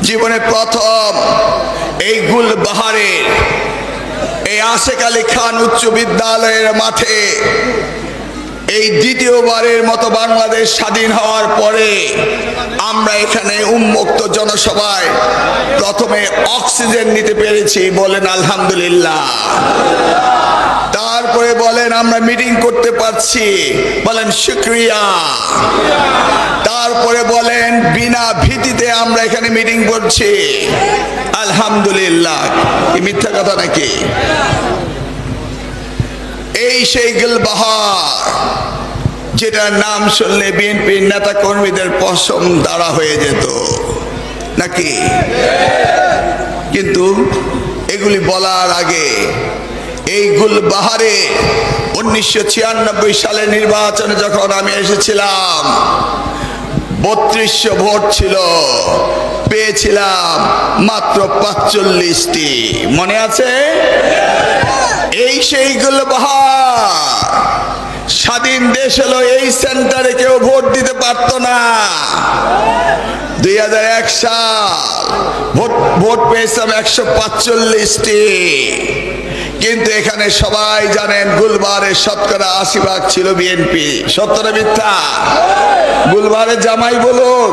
জীবনে প্রথম এই গুলবাহারের এই আশেক আলী খান উচ্চ বিদ্যালয়ের মাঠে এই দ্বিতীয়বারের মতো বাংলাদেশ স্বাধীন হওয়ার পরে আমরা এখানে উন্মুক্ত জনসভায় প্রথমে অক্সিজেন নিতে পেরেছি বলেন আলহামদুলিল্লাহ। তারপরে বলেন আমরা মিটিং করতে পারছি, বলেন শুক্রিয়া। তারপরে বলেন বিনা ভীতিতে আমরা এখানে মিটিং করছি। আলহামদুলিল্লাহ। মিথ্যা কথা নাকি? এই সেই গুলবাহার, যেটার নাম শুনলে বিএনপির নেতা কর্মীদের পশম দাঁড়া হয়ে যেত। নাকি? কিন্তু এগুলি বলার আগে এই গুলবাহারে উনিশশো ছিয়ানব্বই সালের নির্বাচনে যখন আমি এসেছিলাম, বত্রিশশো ভোট ছিল, পেয়েছিলাম মাত্র পাঁচচল্লিশটি। মনে আছে? এই সেই গুলবাহার। স্বাধীন দেশ হলো এই সেন্টারে কেউ ভোট দিতে পারত না। দুই হাজার এক সাল ভোট ভোট পেয়েছিলাম একশো পাঁচচল্লিশটি। কিন্তু এখানে সবাই জানেন গুলবারের শতকরা আশি ভাগ ছিল বিএনপি। সত্তর মিথ্যা? গুলবারের জামাই বলুক,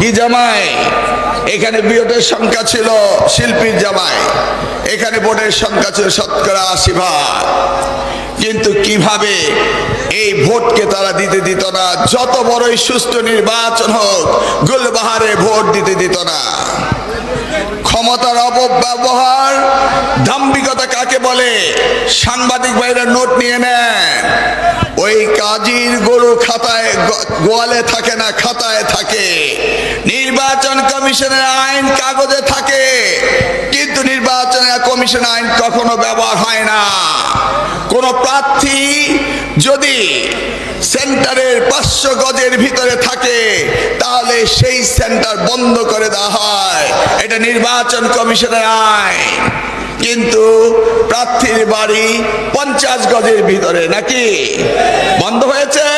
কি জামাই? এখানে বিয়টের সংখ্যা ছিল শিল্পীর জামাই। এখানে ভোটের সংখ্যা ছিল শতকরা আশি ভাগ। কিন্তু কীভাবে এই ভোটকে তারা দিতে দিত না? যত বড়ই সুষ্ঠু নির্বাচন হোক, গুলবাহারে ভোট দিতে দিত না। ক্ষমতার অপব্যবহার, দাম্ভিকতা কাকে বলে? সাংবাদিক ভাইরা নোট নিয়ে নেন। ওই কাজীর গরু খাতায় গোয়ালে থাকে না, খাতায় থাকে। নির্বাচন কমিশনের আইন কাগজে থাকে। কিন্তু নির্বাচন কমিশন আইন কখনো ব্যবহার হয় না। কোন প্রার্থী যদি সেন্টারের পাঁচশো গজের ভিতরে থাকে, তাহলে সেই সেন্টার বন্ধ করে দেওয়া হয়। এটা নির্বাচন কমিশনের আইন। কিন্তু প্রার্থীর বাড়ি পঞ্চাশ গজের ভিতরে নাকি? বন্ধ হয়েছে?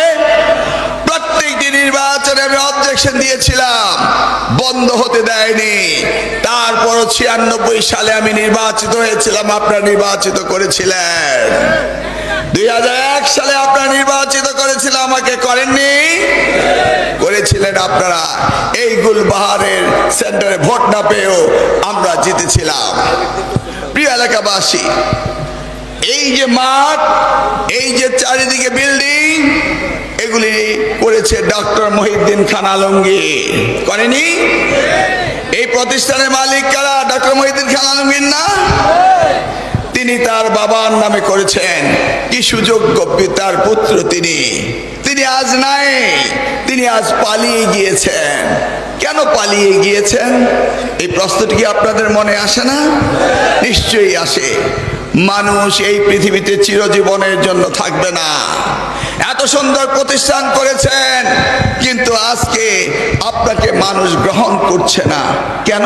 প্রত্যেকটি নির্বাচনে আমি অবজেকশন দিয়েছিলাম। বন্ধ হতে দেয়নি। তারপর ছিয়ানব্বই সালে আমি নির্বাচিত হয়েছিলাম, আপনারা নির্বাচিত করেছিলেন। দুই সালে আপনারা নির্বাচিত করেছিল, আমাকে করেননি। করেছিলেন আপনারা এই গুলবাহারের সেন্টারে ভোট না পেয়েও আমরা জিতেছিলাম। প্রিয় এলাকাবাসী, এই যে মাঠ, এই যে চারিদিকে বিল্ডিং, এগুলি করেছে ডক্টর মহিউদ্দিন খান আলমগীর। করেনি? এই প্রতিষ্ঠানের মালিক কারা? ডক্টর মহিউদ্দিন খান আলমগীর না? তিনি তার বাবার নামে করেছেন। কি সুযোগ্য পিতার পুত্র তিনি। তিনি আজ নাই, তিনি আজ পালিয়ে গিয়েছেন। কেন পালিয়ে গিয়েছেন? এই প্রশ্নটি কি আপনাদের মনে আসে না? নিশ্চয়ই আসে। মানুষ এই পৃথিবীতে চিরজীবনের জন্য থাকবে না। এত সুন্দর প্রতিষ্ঠান করেছেন, কিন্তু আজকে আপনাকে মানুষ গ্রহণ করছে না। কেন?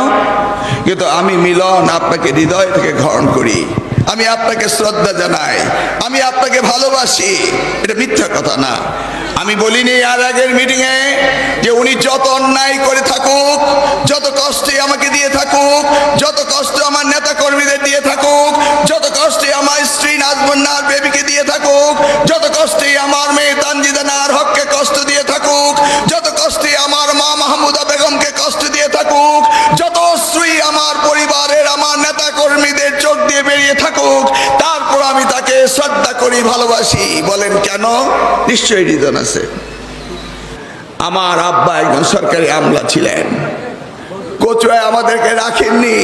কিন্তু আমি মিলন আপনাকে হৃদয় থেকে গ্রহণ করি। আমি আপনাকে শ্রদ্ধা জানাই, আমি আপনাকে ভালোবাসি। এটা মিথ্যা কথা না। আমি বলিনি আর আগের মিটিং এ যে উনি যত অন্যায় করে থাকুক, যত কষ্টে আমাকে দিয়ে থাকুক, যত কষ্ট আমার নেতা কর্মীদের দিয়ে থাকুক, যত কষ্টে আমার স্ত্রী নাজমন্নার বেবিকে দিয়ে থাকুক, যত কষ্টে আমার মেয়ে তানজিদা নার হককে কষ্ট দিয়ে থাকুক, যত কষ্টে আমার মা মাহমুদা বেগমকে কষ্ট দিয়ে থাকুক, যত স্ত্রী আমার পরিবারের আমার নেতা কর্মীদের বেরিয়ে থাকুক, তারপর আমি তাকে শ্রদ্ধা করি, ভালোবাসি। বলেন, কেন? নিশ্চয়ই রিজন আছে। আমার আব্বা একজন সরকারি আমলা ছিলেন। কচুয়ায় আমাদেরকে রাখেননি।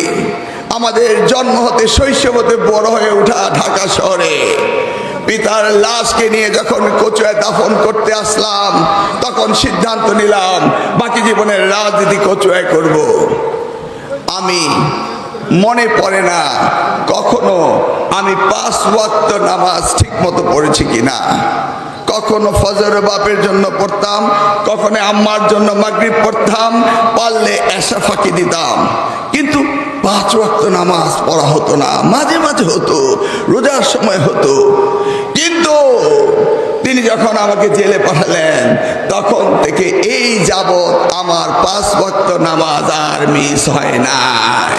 আমাদের জন্ম হতে শৈশব হতে বড় হয়ে ওঠা ঢাকা শহরে। পিতার লাশকে নিয়ে যখন কচুয়ায় দাফন করতে আসলাম, তখন সিদ্ধান্ত নিলাম, বাকি জীবনের রাজনীতি কচুয়ায় করব। আমি মনে পড়ে না কখনো আমি পাঁচ ওয়াক্ত নামাজ ঠিক মতো পড়েছি কিনা। কখনো ফজর বাপের জন্য পড়তাম, কখনো আম্মার জন্য মাগরিব পড়তাম, পারলে এসা ফাঁকি দিতাম। কিন্তু পাঁচ ওয়াক্ত নামাজ পড়া হতো না, মাঝে মাঝে হতো, রোজার সময় হতো। কিন্তু তিনি যখন আমাকে জেলে পাঠালেন তখন থেকে এই যাবৎ আমার পাঁচ ভক্ত নামাজ আর মিস হয় নাই।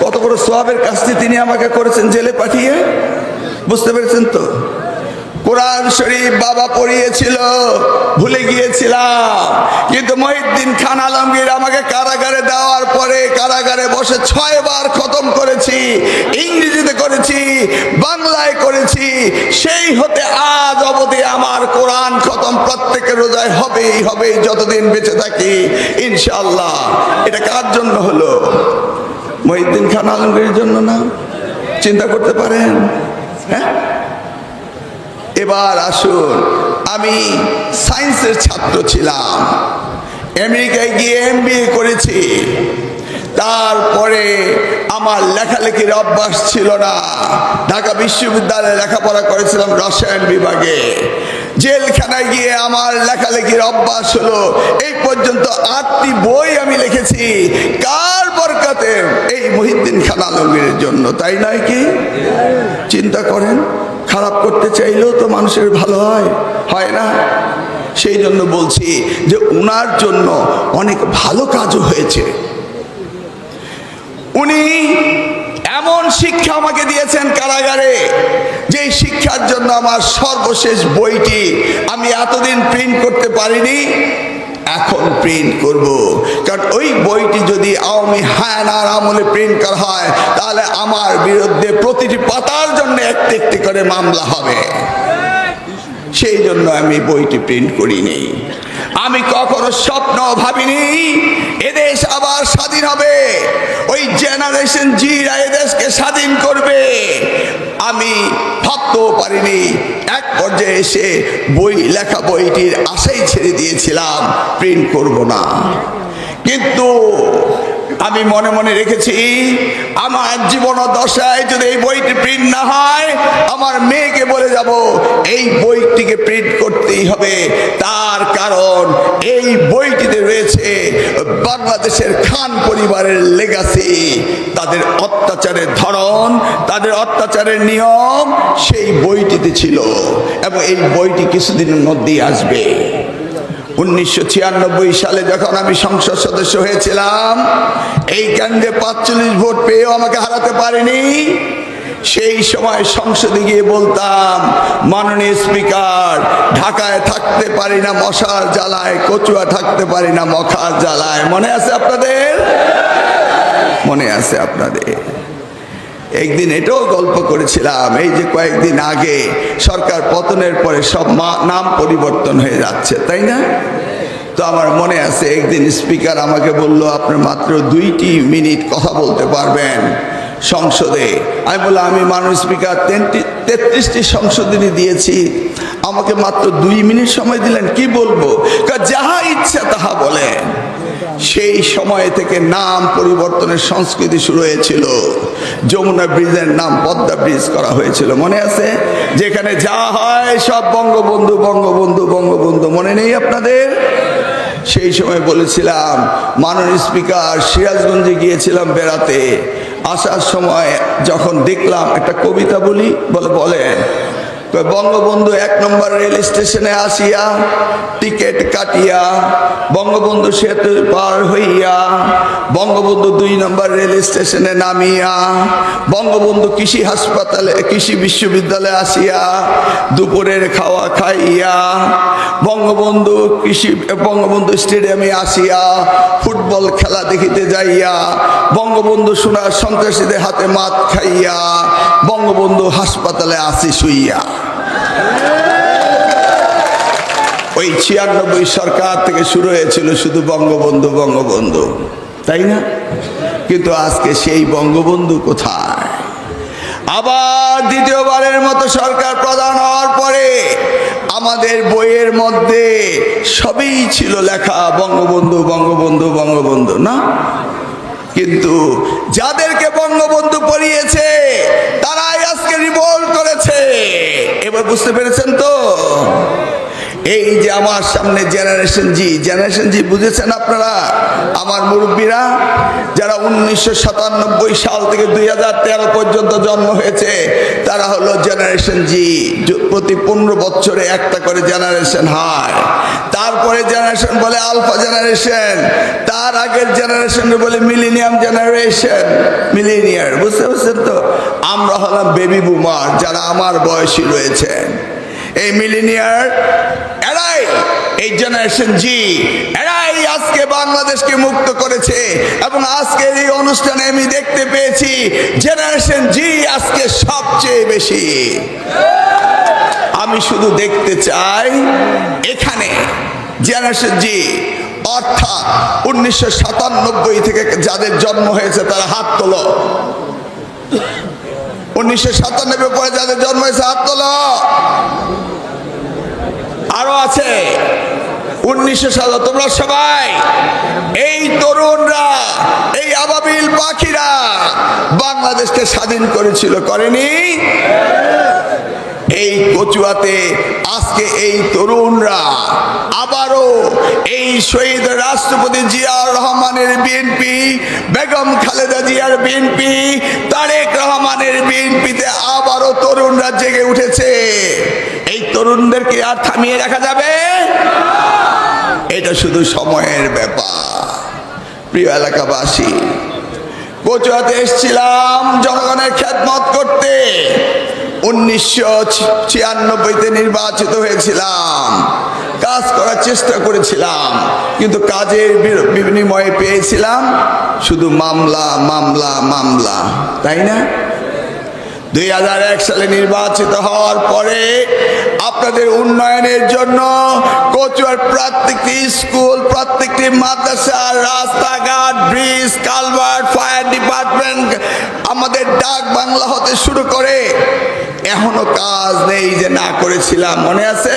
কত বড় সোয়াবের কাজটি তিনি আমাকে করেছেন জেলে পাঠিয়ে? বুঝতে পেরেছেন তো? কোরআন শরীফ বাবা পড়িয়েছিল, ভুলে গিয়েছিলাম। কিন্তু মহিউদ্দিন খান আলমগীর আমাকে কারাগারে দেওয়ার পরে কারাগারে বসে ছয় বার খতম করেছি, ইংরেজিতে করেছি, বাংলায় করেছি। সেই হতে আজ অবধি আমার কোরআন খতম প্রত্যেকের রোজায় হবেই হবেই, যতদিন বেঁচে থাকি ইনশাল্লাহ এটা কার জন্য হলো? মহিউদ্দিন খান আলমগীরের জন্য না? চিন্তা করতে পারেন? হ্যাঁ? এবার আসুন, আমি সায়েন্সের ছাত্র ছিলাম। আমেরিকায় গিয়ে এম করেছি। তারপরে আমার লেখালেখির অভ্যাস ছিল না। ঢাকা বিশ্ববিদ্যালয়ে লেখাপড়া করেছিলাম রসায়ন বিভাগে। জেলখানায় গিয়ে আমার লেখালেখির অভ্যাস হলো, এই পর্যন্ত আটটি বই আমি লিখেছি। কার বরকাতে এই মহিউদ্দিন খান আলমগীরের জন্য, তাই নয় কি? চিন্তা করেন। খারাপ করতে চাইলেও তো মানুষের ভালো হয় হয় না? সেই জন্য বলছি যে উনার জন্য অনেক ভালো কাজও হয়েছে। উনি এমন শিক্ষা আমাকে দিয়েছেন কারাগারে যে শিক্ষার জন্য আমার সর্বশেষ বইটি আমি এতদিন প্রিন্ট করতে পারিনি। এখন প্রিন্ট করব। কারণ ওই বইটি যদি আওয়ামী হায়ানার আমলে প্রিন্ট করা হয়, তাহলে আমার বিরুদ্ধে প্রতিটি পাতার জন্য একটি একটি করে মামলা হবে। সেই জন্য আমি বইটি প্রিন্ট করিনি। আমি কখনো স্বপ্ন ভাবিনি। এদেশ আবার স্বাধীন হবে। ওই জেনারেশন জিরা এদেশকে স্বাধীন করবে। আমি ভাবতেও পারিনি। এক পর্যায়ে এসে বই লেখা বইটির আশাই ছেড়ে দিয়েছিলাম। প্রিন্ট করব না। কিন্তু আমি মনে মনে রেখেছি, আমার জীবন দশায় যদি এই বইটি প্রিন্ট না হয়, আমার মেয়েকে বলে যাব, এই বইটিকে প্রিন্ট করতেই হবে। তার কারণ এই বইটিতে রয়েছে বাংলাদেশের খান পরিবারের লেগাসি তাদের অত্যাচারের ধরন, তাদের অত্যাচারের নিয়ম, সেই বইটিতে ছিল। এবং এই বইটি কিছুদিনের মধ্যেই আসবে। উনিশশো ছিয়ানব্বই সালে যখন আমি সংসদ সদস্য হয়েছিলাম, এই কেন্দ্রে পাঁচচল্লিশ ভোট পেয়েও আমাকে হারাতে পারিনি। সেই সময় সংসদে গিয়ে বলতাম, মাননীয় স্পিকার, ঢাকায় থাকতে পারি না, মশার জ্বালায়, কচুয়া থাকতে পারি না, মখার জ্বালায়। মনে আছে আপনাদের? মনে আছে আপনাদের। একদিন এটাও গল্প করেছিলাম, এই যে কয়েকদিন আগে সরকার পতনের পরে সব নাম পরিবর্তন হয়ে যাচ্ছে, তাই না? তো আমার মনে আছে, একদিন স্পিকার আমাকে বলল আপনি মাত্র দুইটি মিনিট কথা বলতে পারবেন সংসদে। আমি বললাম, আমি মানুষ স্পিকার তেনটি তেত্রিশটি সংশোধনী দিয়েছি। আমাকে মাত্র দুই মিনিট সময় দিলেন, কি বলব? যাহা ইচ্ছা তাহা বলেন। সেই সময় থেকে নাম পরিবর্তনের সংস্কৃতি শুরু হয়েছিল। যমুনা ব্রিজের নাম পদ্মা ব্রিজ করা হয়েছিল। মনে আছে? যেখানে যা হয় সব বঙ্গবন্ধু বঙ্গবন্ধু বঙ্গবন্ধু। মনে নেই আপনাদের? সেই সময় বলেছিলাম, মাননীয় স্পিকার সিরাজগঞ্জে গিয়েছিলাম বেড়াতে। আসার সময় যখন দেখলাম একটা কবিতা বলি, বলে বলেন কয়, বঙ্গবন্ধু এক নম্বর রেল স্টেশনে আসিয়া টিকিট কাটিয়া বঙ্গবন্ধু সেতু পার হইয়া বঙ্গবন্ধু দুই নম্বর রেল স্টেশনে নামিয়া বঙ্গবন্ধু কৃষি হাসপাতালে কৃষি বিশ্ববিদ্যালয়ে আসিয়া দুপুরের খাওয়া খাইয়া বঙ্গবন্ধু কৃষি বঙ্গবন্ধু স্টেডিয়ামে আসিয়া ফুটবল খেলা দেখিতে যাইয়া বঙ্গবন্ধু সোনার সন্ত্রাসীদের হাতে মাত খাইয়া বঙ্গবন্ধু হাসপাতালে আসি শুইয়া। ওই ছিয়ানব্বই সরকার থেকে শুরু হয়েছিল শুধু বঙ্গবন্ধু বঙ্গবন্ধু, তাই না? কিন্তু আজকে সেই বঙ্গবন্ধু কোথায়? আবার দ্বিতীয়বারের মতো সরকার প্রধান হওয়ার পরে আমাদের বইয়ের মধ্যে সবই ছিল লেখা, বঙ্গবন্ধু বঙ্গবন্ধু বঙ্গবন্ধু, না? কিন্তু যাদেরকে বঙ্গবন্ধু পড়িয়েছে, তারাই আজকে রিভোল্ট এবার বুঝতে পেরেছেন তো? এই যে আমার সামনে জেনারেশন জি জেনারেশন জি বুঝেছেন আপনারা? আমার মুরব্বীরা, যারা উনিশশো সাতানব্বই সাল থেকে দুই হাজার তেরো পর্যন্ত জন্ম হয়েছে, তারা হলো জেনারেশন জি প্রতি পনেরো বছরে একটা করে জেনারেশন হয়। তারপরে জেনারেশন বলে আলফা জেনারেশন তার আগের জেনারেশন বলে মিলিনিয়াম জেনারেশন মিলিনিয়ার বুঝতে পারছেন তো? আমরা হলাম বেবি বুমার যারা আমার বয়সী রয়েছেন এই মিলিনিয়ার এই জেনারেশন জি এরাই আজকে বাংলাদেশকে মুক্ত করেছে এবং আজকের এই অনুষ্ঠানে আমি দেখতে পেয়েছি জেনারেশন জি আজকে সবচেয়ে বেশি। আমি শুধু দেখতে চাই এখানে জেনারেশন জি অর্থাৎ উনিশশো সাতানব্বই থেকে যাদের জন্ম হয়েছে তারা হাত তোলো। উনিশশো সাতানব্বই পরে যাদের জন্ম হয়েছে হাত তোলো। আরও আছে। উনিশশো সাল তোমরা সবাই, এই তরুণরা, এই আবাবিল পাখিরা বাংলাদেশকে স্বাধীন করেছিল, করেনি? এই কচুয়াতে আজকে এই তরুণরা আবারও এই শহীদ রাষ্ট্রপতি জিয়াউর রহমানের বিএনপি বেগম খালেদা জিয়ার বিএনপি তারেক রহমানের বিএনপিতে আবারও তরুণরা জেগে উঠেছে। এই তরুণদেরকে আর থামিয়ে রাখা যাবে এটা শুধু সময়ের ব্যাপার। প্রিয় এলাকাবাসী, কচুয়াতে এসেছিলাম জনগণের খেদমত করতে। উনিশশো ছিয়ানব্বইতে নির্বাচিত হয়েছিলাম। কাজ করার চেষ্টা করেছিলাম, কিন্তু কাজের বিনিময়ে পেয়েছিলাম শুধু মামলা মামলা মামলা, তাই না? দুই হাজার এক সালে নির্বাচিত হওয়ার পরে আপনাদের উন্নয়নের জন্য কচুয়ার প্রত্যেকটি স্কুল, প্রত্যেকটি মাদ্রাসা, রাস্তাঘাট, ব্রিজ, কালভার্ট, ফায়ার ডিপার্টমেন্ট আমাদের ডাক বাংলা হতে শুরু করে এখনও কাজ নেই যে না করেছিলাম। মনে আছে?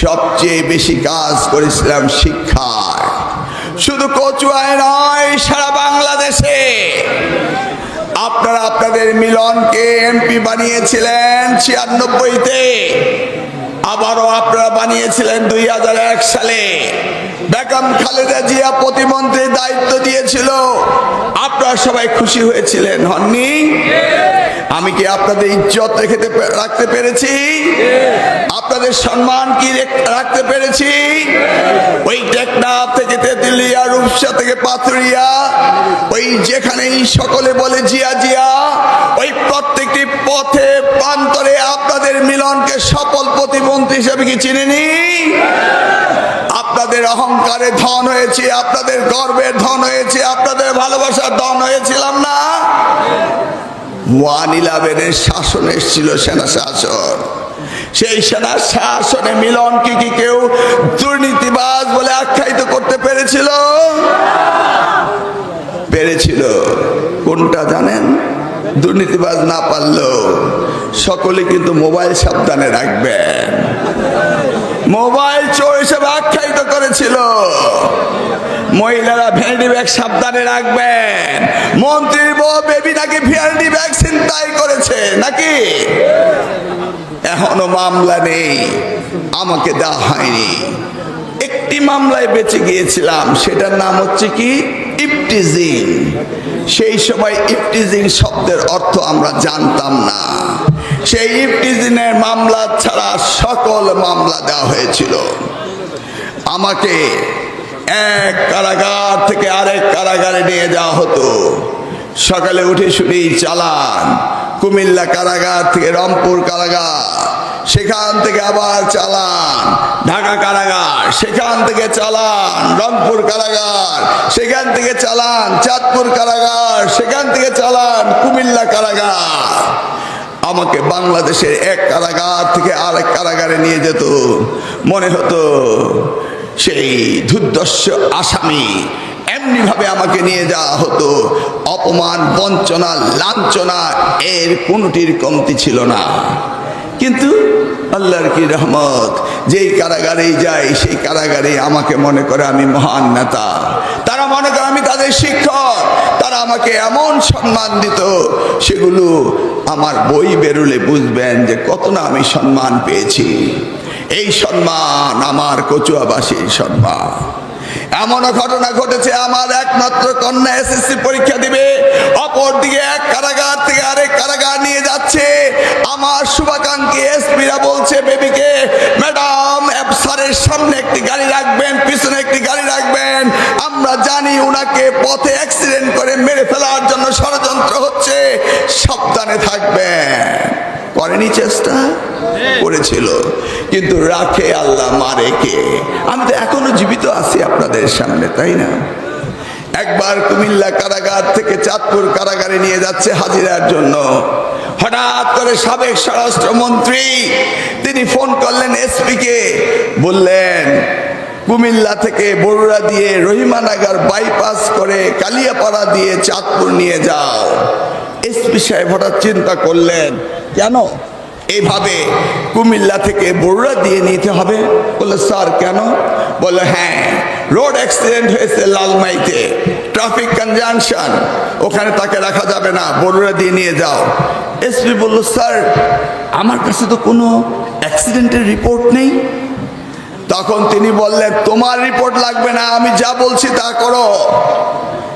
সবচেয়ে বেশি কাজ করেছিলাম শিক্ষায় শুধু কচুয়ায় নয়, সারা বাংলাদেশে আপনারা আপনাদের মিলনকে এমপি বানিয়েছিলেন ছিয়ানব্বইতে। আবারও আপনারা বানিয়েছিলেন দুই হাজার এক সালে। বেগম খালেদা জিয়া প্রতিমন্ত্রীর দায়িত্ব দিয়েছিল। আপনারা সবাই খুশি হয়েছিলেন, হননি? আমি কি আপনাদের ইজ্জত রেখে রাখতে পেরেছি? আপনাদের সম্মান কি রেখ- রাখতে পেরেছি? ওই টেকনাফ থেকে তেতুলিয়া, রূপসা থেকে পাথুরিয়া, ওই যেখানেই সকলে বলে জিয়া জিয়া, ওই প্রত্যেকটি পথে প্রান্তরে আপনাদের মিলনকে সফল প্রতিমন্ত্রী হিসেবে কি চিনেনি? আপনাদের অহংকারে ধন হয়েছে, আপনাদের গর্বের ধন হয়েছে, আপনাদের ভালোবাসার ধন হয়েছিলাম না? ওয়ান ইলেভেনের শাসন এসেছিল সেনা শাসন। সেই সেনা শাসনে মিলন কি কি কেউ দুর্নীতিবাজ বলে আখ্যায়িত করতে পেরেছিল? পেরেছিল। কোনটা জানেন? দুর্নীতিবাজ না পারলেও সকলে কিন্তু মোবাইল সাবধানে রাখবেন মোবাইল চোর হিসেবে আখ্যায়িত করেছিল। মহিলারা ভ্যানিটি ব্যাগ সাবধানে রাখবেন মন্ত্রীর বউ বেবি নাকি ভ্যানিটি ব্যাগ চিন্তাই করেছে নাকি? এখনও মামলা নেই। আমাকে দেওয়া হয়নি। একটি মামলায় বেঁচে গিয়েছিলাম, সেটার নাম হচ্ছে কি? ইপটিজিং সেই সময় ইপটিজিং শব্দের অর্থ আমরা জানতাম না। সেই ইপটিজিনের মামলা ছাড়া সকল মামলা দেওয়া হয়েছিল। আমাকে এক কারাগার থেকে আরেক কারাগারে নিয়ে যাওয়া হতো। সকালে উঠে শুনেই চালান কুমিল্লা কারাগার থেকে রংপুর কারাগার। সেখান থেকে আবার চালান। ঢাকা কারাগার, সেখান থেকে চালান। রংপুর কারাগার, সেখান থেকে চালান। চাঁদপুর কারাগার, সেখান থেকে চালান। কুমিল্লা কারাগার। আমাকে বাংলাদেশের এক কারাগার থেকে আরেক কারাগারে নিয়ে যেত। মনে হতো সেই দুর্দর্শ আসামি এমনি ভাবে আমাকে নিয়ে যাওয়া হতো। অপমান, বঞ্চনা, লাঞ্ছনা এর কোনোটির কমতি ছিল না। কিন্তু আল্লাহর কি রহমত? যেই কারাগারেই যাই, সেই কারাগারে আমাকে মনে করে আমি মহান নেতা। তারা মনে করে আমি তাদের শিক্ষক। তারা আমাকে এমন সম্মান দিত, সেগুলো আমার বই বেরোলে বুঝবেন যে কত না আমি সম্মান পেয়েছি। এই সম্মান আমার কচুয়াবাসীর সম্মান। এমনও ঘটনা ঘটেছে, আমার একমাত্র কন্যা এসএসসি পরীক্ষা দিবে। অপর দিকে এক কারাগার থেকে আরেক কারাগার নিয়ে যাচ্ছে। আমার শুভাকাঙ্ক্ষী এসপিরা বলছে, বেবিকে ম্যাডাম স্যারের সামনে একটি গাড়ি রাখবেন, পিছনে একটি গাড়ি রাখবেন। আমরা জানি উনাকে পথে অ্যাক্সিডেন্ট করে মেরে ফেলার জন্য ষড়যন্ত্র হচ্ছে। সাবধানে থাকবেন। করেনি চেষ্টা, করেছিল। কিন্তু রাখে আল্লাহ, মারে কে? আমি তো এখনও জীবিত আছি আপনাদের সামনে, তাই না? একবার কুমিল্লা কারাগার থেকে চাঁদপুর কারাগারে নিয়ে যাচ্ছে হাজিরার জন্য। হঠাৎ করে সাবেক স্বরাষ্ট্রমন্ত্রী, তিনি ফোন করলেন এসপিকে। বললেন, কুমিল্লা থেকে বড়ুরা দিয়ে রহিমানাগার বাইপাস করে কালিয়াপাড়া দিয়ে চাঁদপুর নিয়ে যাও। এসপি সাহেব হঠাৎ চিন্তা করলেন, কেন? এইভাবে কুমিল্লা থেকে বড়ুরা দিয়ে নিতে হবে? বলে স্যার, কেন? বলে হ্যাঁ রোড অ্যাক্সিডেন্ট হয়েছে লালমাইতে। ট্রাফিক কনজাংশন, ওখানে তাকে রাখা যাবে না বড়ুরা দিয়ে নিয়ে যাও। এসপি বলল, স্যার, আমার কাছে তো কোনো অ্যাক্সিডেন্টের রিপোর্ট নেই। তখন তিনি বললেন, তোমার রিপোর্ট লাগবে না, আমি যা বলছি তা করো।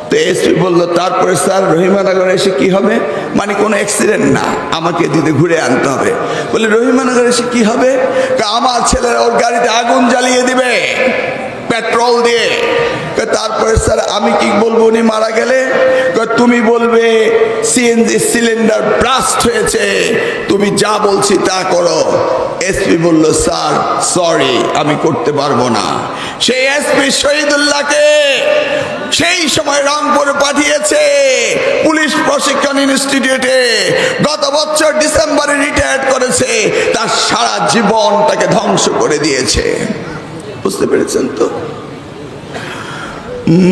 তো এসপি বলল, তারপরে স্যার, রহিমানগর এসে কি হবে? মানে কোনো অ্যাক্সিডেন্ট না, আমাকে দিতে ঘুরে আনতে হবে। বলে, রহিমানগর এসে কি হবে? আমার ছেলেরা ওর গাড়িতে আগুন জ্বালিয়ে দিবে। পেট্রোল দিয়ে। তারপরে, স্যার, আমি কি বলব? উনি মারা গেলে তুমি বলবে সিএনজি সিলিন্ডার ব্লাস্ট হয়েছে। তুমি যা বলছি তা করো। এসপি বলল, স্যার সরি আমি করতে পারব না। সেই এসপি শহীদুল্লাহকে সেই সময় রংপুর পাঠিয়েছে পুলিশ প্রশিক্ষণ ইনস্টিটিউটে। গত বছর ডিসেম্বরে রিটায়ার্ড করেছে। তার সারা জীবনটাকে ধ্বংস করে দিয়েছে। বুঝতে পেরেছেন তো?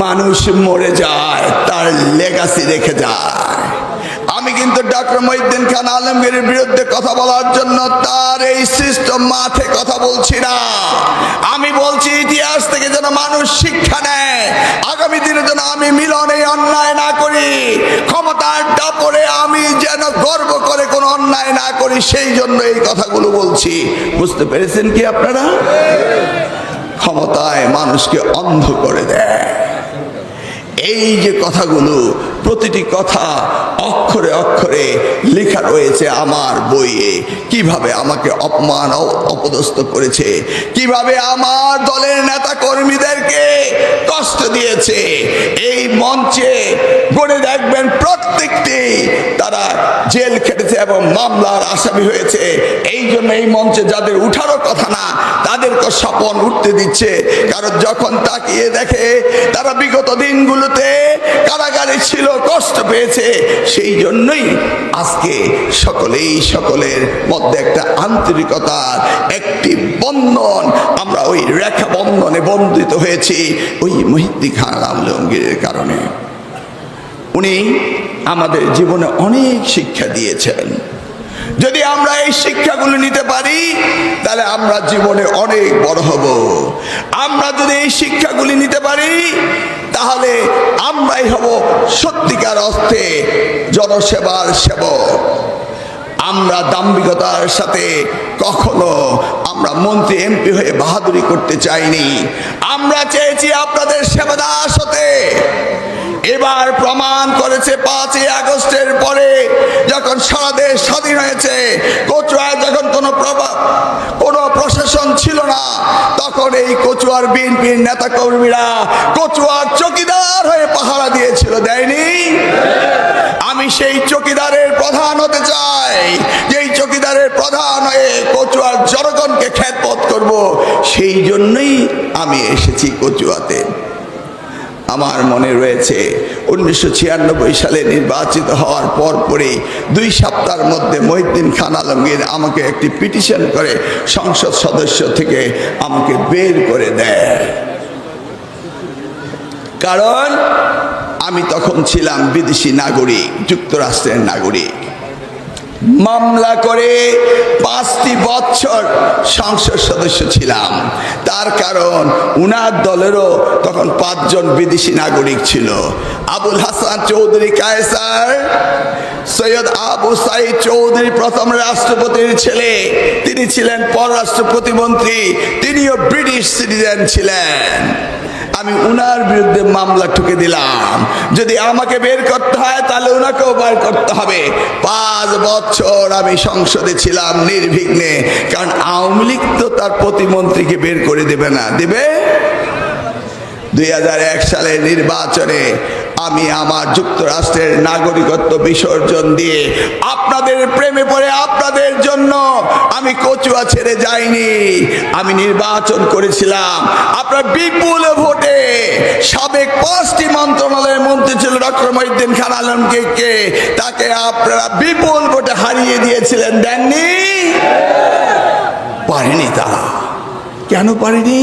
মানুষ মরে যায়, তার লেগাসি রেখে যায়। আমি কিন্তু ডক্টর মহিউদ্দিন খান আলমগীরের বিরুদ্ধে কথা বলার জন্য তার এই সৃষ্ট মাঠে কথা বলছি না। আমি বলছি, ইতিহাস থেকে যেন মানুষ শিক্ষা নেয়, আগামী দিনে যেন আমি মিলনে অন্যায় না করি, ক্ষমতার ডাপরে আমি যেন গর্ব করে কোনো অন্যায় না করি, সেই জন্য এই কথাগুলো বলছি। বুঝতে পেরেছেন কি আপনারা? ক্ষমতায় মানুষকে অন্ধ করে দেয়। এই যে কথাগুলো, প্রতিটি কথা অক্ষরে অক্ষরে লেখা রয়েছে আমার বইয়ে। কীভাবে আমাকে অপমান অপদস্থ করেছে? কীভাবে আমার দলের নেতা কর্মীদেরকে কষ্ট দিয়েছে? এই মঞ্চে গড়ে দেখবেন প্রত্যেকটি, তারা জেল খেটেছে এবং মামলার আসামি হয়েছে। এই জন্য এই মঞ্চে যাদের উঠারও কথা না, তাদেরকে স্বপন উঠতে দিচ্ছে। কারণ যখন তাকিয়ে দেখে তারা বিগত দিনগুলোতে কারাগারে ছিল, কষ্ট পেয়েছে, সেই জন্যই আজকে সকলেই সকলের মধ্যে একটা আন্তরিকতার একটি বন্ধন, আমরা ওই রেখা বন্ধনে বন্ধিত হয়েছি। ওই মহিদ্দি খান আলমগীরের কারণে। উনি আমাদের জীবনে অনেক শিক্ষা দিয়েছেন। যদি আমরা এই শিক্ষাগুলো নিতে পারি, তাহলে আমরা জীবনে অনেক বড় হব। আমরা যদি এই শিক্ষাগুলি নিতে পারি, তাহলে আমরাই হব সত্যিকার অর্থে জনসেবার সেবক। আমরা দাম্ভিকতার সাথে কখনো আমরা মন্ত্রী, এমপি হয়ে বাহাদুরি করতে চাইনি। আমরা চেয়েছি আপনাদের সেবাদাস হতে। এবার প্রমাণ করেছে পাঁচই আগস্টের পরে যখন সারা দেশ স্বাধীন হয়েছে, কচুয়ায় যখন কোনো কোনো প্রশাসন ছিল না, তখন এই কচুয়ার বিএনপির নেতা কর্মীরা কচুয়ার চকিদার হয়ে পাহারা দিয়েছিল, দেয়নি? আমি সেই চকিদারের প্রধান হতে চাই। যেই চকিদারের প্রধান হয়ে কচুয়ার জনগণকে খ্যাতপথ করব, সেই জন্যই আমি এসেছি কচুয়াতে। আমার মনে রয়েছে। উনিশশো ছিয়ানব্বই সালে নির্বাচিত হওয়ার পর পরেই দুই সপ্তাহের মধ্যে মহিউদ্দিন খান আলমগীর আমাকে একটি পিটিশন করে সংসদ সদস্য থেকে আমাকে বের করে দেয়। কারণ আমি তখন ছিলাম বিদেশি নাগরিক, যুক্তরাষ্ট্রের নাগরিক। মামলা করে পাঁচটি বছর সংসদ সদস্য ছিলাম। তার কারণ উনার দলেরও তখন পাঁচজন বিদেশি নাগরিক ছিল। আবুল হাসান চৌধুরী কায়সার, সৈয়দ আবু সাইদ চৌধুরী প্রথম রাষ্ট্রপতির ছেলে। তিনি ছিলেন পররাষ্ট্র প্রতিমন্ত্রী। তিনিও ব্রিটিশ সিটিজেন ছিলেন। আমি উনার বিরুদ্ধে মামলা ঠুকে দিলাম। যদি আমাকে বের করতে হয়, তাহলে ওনাকেও বের করতে হবে। পাঁচ বছর আমি সংসদে ছিলাম নির্বিঘ্নে, কারণ আওয়ামী লীগ তো তার প্রতিমন্ত্রীকে বের করে দেবে না। দেবে? দুই হাজার এক সালের নির্বাচনে আমি আমার যুক্তরাষ্ট্রের নাগরিকত্ব বিসর্জন দিয়ে আপনাদের প্রেমে পড়ে আপনাদের জন্য আমি কচুয়া ছেড়ে যাইনি। আমি নির্বাচন করেছিলাম। আপনার বিপুল ভোটে সাবেক পাঁচটি মন্ত্রণালয়ের মন্ত্রী ছিল ডক্টর মহিউদ্দিন খান আলমকে কে তাকে আপনারা বিপুল ভোটে হারিয়ে দিয়েছিলেন, দেননি? পারেনি তারা। কেন পারেনি?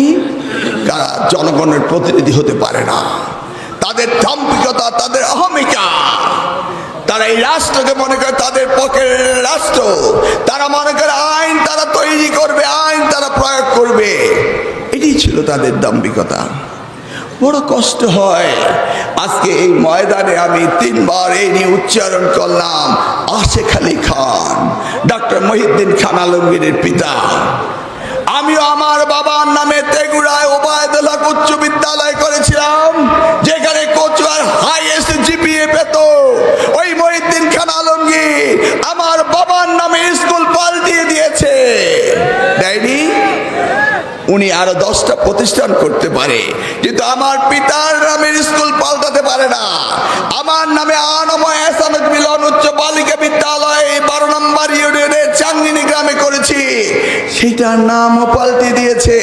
তারা জনগণের প্রতিনিধি হতে পারে না। তাদের দাম্পিকতা তাদের অহমিকা। তারা এই রাষ্ট্রকে মনে করে তাদের পকের রাষ্ট্র। তারা মনে করে আইন তারা তৈরি করবে, আইন তারা প্রয়োগ করবে। এটাই ছিল তাদের দাম্পিকতা বড় কষ্ট হয়। আজকে এই ময়দানে আমি তিনবার এই নিয়ে উচ্চারণ করলাম, আশেখ আলী খান ডক্টর মহিউদ্দিন খান আলমগীরের পিতা। আমিও আমার বাবার নামে তেগুড়ায় ওবায়দুল্লাহ উচ্চ বিদ্যালয় করেছিলাম, যেখানে কচুয়ার হাইয়েস্ট জিপিএ পেত। ওই মহিউদ্দিন খান আলমগীর আমার বাবার নামে স্কুল পাল্টিয়ে দিয়েছে। দেয়নি? উনি আরও দশটা প্রতিষ্ঠান করতে পারে, কিন্তু আমার পিতার নামের স্কুল পাল্টাতে পারে না। আমার নামে আনময় এসানুক মিলন উচ্চ বালিকা বিদ্যালয় সেটার নামও পাল্টে দিয়েছে।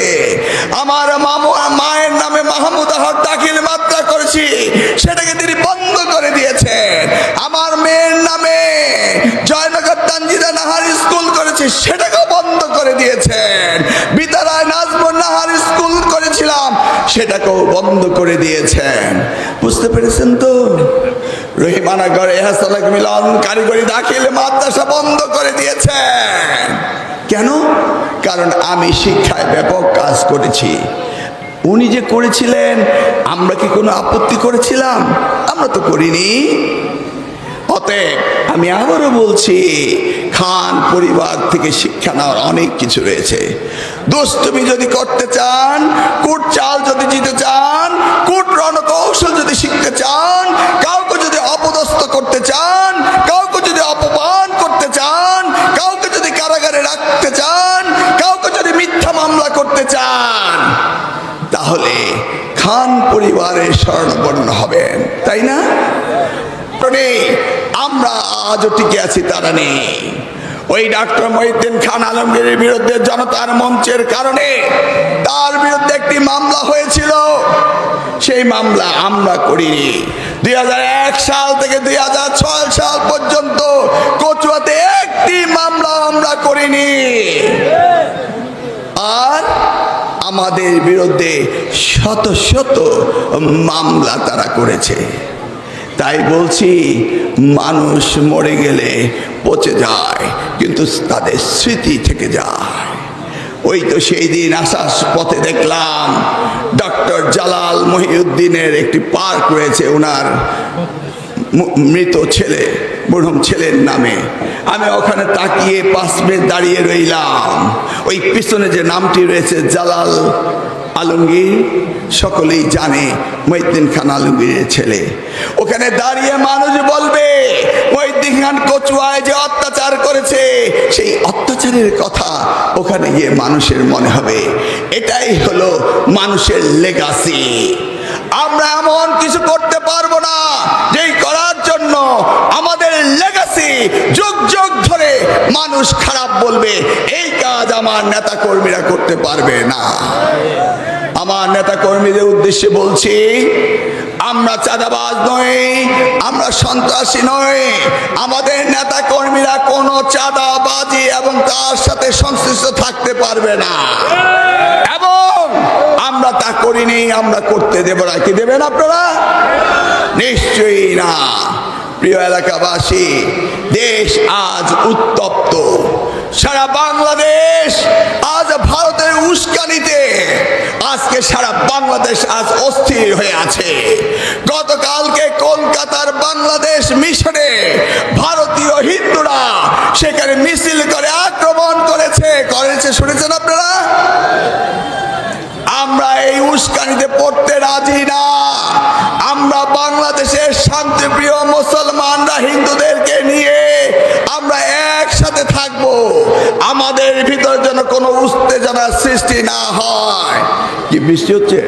আমার মামু, মায়ের নামে মাহমুদ হক দাখিল মাত্রা করেছি, সেটাকে তিনি বন্ধ করে দিয়েছেন। আমার মেয়ের নামে জয়নগর তানজিদা নাহার স্কুল করেছি, সেটাকেও বন্ধ করে দিয়েছেন। বিদ্যালয় নাজমুল নাহার স্কুল করেছিলাম, সেটাকেও বন্ধ করে দিয়েছেন। বুঝতে পেরেছেন তো? রহিমানা গড়ে হাসানাক মিলন কারিগরি দাখিল মাদ্রাসা বন্ধ করে দিয়েছেন। কেন? কারণ আমি শিক্ষায় ব্যাপক কাজ করেছি। উনি যে করেছিলেন, আমরা কি কোনো আপত্তি করেছিলাম? আমরা তো করিনি। অতএব আমি আবারও বলছি, খান পরিবার থেকে শিক্ষা নেওয়ার অনেক কিছু রয়েছে। দুষ্টুমি যদি করতে চান, কুট চাল যদি জিতে চান, কুট রণকৌশল যদি শিখতে চান, কাউকে যদি অপদস্থ করতে চান, কাউকে কারাগারে রাখতে চান, কাউকে যদি মিথ্যা মামলা করতে চান, তাহলে খান পরিবারের স্বর্ণবর্ণ হবেন, তাই না? আমরা আজও টিকে আছি, তারা নেই। ওই ডাক্তার মহিউদ্দিন খান আলমগীরের বিরুদ্ধে জনতার মঞ্চের কারণে তার বিরুদ্ধে একটি মামলা হয়েছিল। সেই মামলা আমরা করিনি। দুই সাল থেকে দুই হাজার ছয় সাল পর্যন্ত কচুয়াতে একটি আমরা করিনি। আর আমাদের বিরুদ্ধে শত শত মামলা তারা করেছে। তাই বলছি, মানুষ মরে গেলে পচে যায়, কিন্তু তাদের স্মৃতি থেকে যায়। ওই তো সেই দিন আসার পথে দেখলাম, ডক্টর জালাল মহিউদ্দিনের একটি পার্ক রয়েছে, ওনার মৃত ছেলে। বুড়ম ছেলের নামে। আমি ওখানে তাকিয়ে মিনিট দাঁড়িয়ে রইলাম। ওই পিছনে যে নামটি রয়েছে, জালাল আলমগীর, সকলেই জানে মহিউদ্দিন খান আলমগীরের ছেলে। ওখানে দাঁড়িয়ে মানুষ বলবে মহিউদ্দিন খান কচুয়ায় যে অত্যাচার করেছে, সেই অত্যাচারের কথা ওখানে গিয়ে মানুষের মনে হবে। এটাই হলো মানুষের লেগাসি আমরা এমন কিছু করতে পারব না যেই করার জন্য আমাদের লেগাসি যুগ যুগ ধরে মানুষ খারাপ বলবে, এই কাজ আমার নেতা কর্মীরা করতে পারবে না। আমার নেতা কর্মীদের উদ্দেশ্যে বলছি, আমরা চাঁদাবাজ নই, আমরা সন্ত্রাসী নই। আমাদের নেতা কর্মীরা কোনো চাঁদাবাজি এবং তার সাথে সংশ্লিষ্ট থাকতে পারবে না। এবং আমরা তা করিনি, আমরা করতে দেব না। কি দেবেন আপনারা? নিশ্চয়ই না। প্রিয় এলাকাবাসী, দেশ আজ উত্তপ্ত। সারা বাংলাদেশ আজ ভারতের উস্কানিতে। আজকে সারা বাংলাদেশ আজ অস্থির হয়ে আছে। গতকালকে কলকাতার বাংলাদেশ মিশনে ভারত সেখানে মিছিল করে আক্রমণ করেছে। করেছে, শুনেছেন আপনারা? আমরা এই উস্কানিতে পড়তে রাজি না। আমরা বাংলাদেশের শান্তিপ্রিয় মুসলমানরা হিন্দুদেরকে নিয়ে আমরা একসাথে থাকব। আমাদের ভিতর যেন কোনো উত্তেজনার সৃষ্টি না হয়। কি বৃষ্টি হচ্ছে?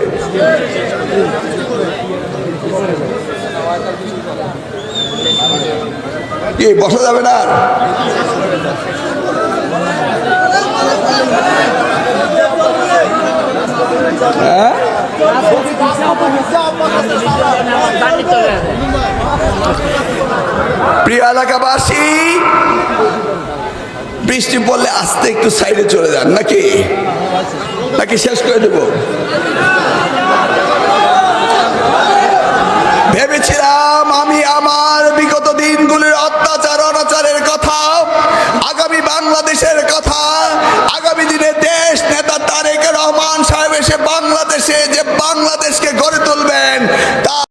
কি, বসা যাবে না হ্যাঁ? প্রিয় এলাকাবাসী, বৃষ্টি পড়লে আস্তে একটু সাইডে চলে যান, নাকি? নাকি শেষ করে দেব? ভেবেছিলাম আমি আমার বিগত দিনগুলির অত্যাচার, অনাচারের কথা, আগামী বাংলাদেশের কথা, আগামী দিনে দেশ নেতা তারেক রহমান সাহেব এসে বাংলাদেশে যে বাংলাদেশকে গড়ে তুলবেন তা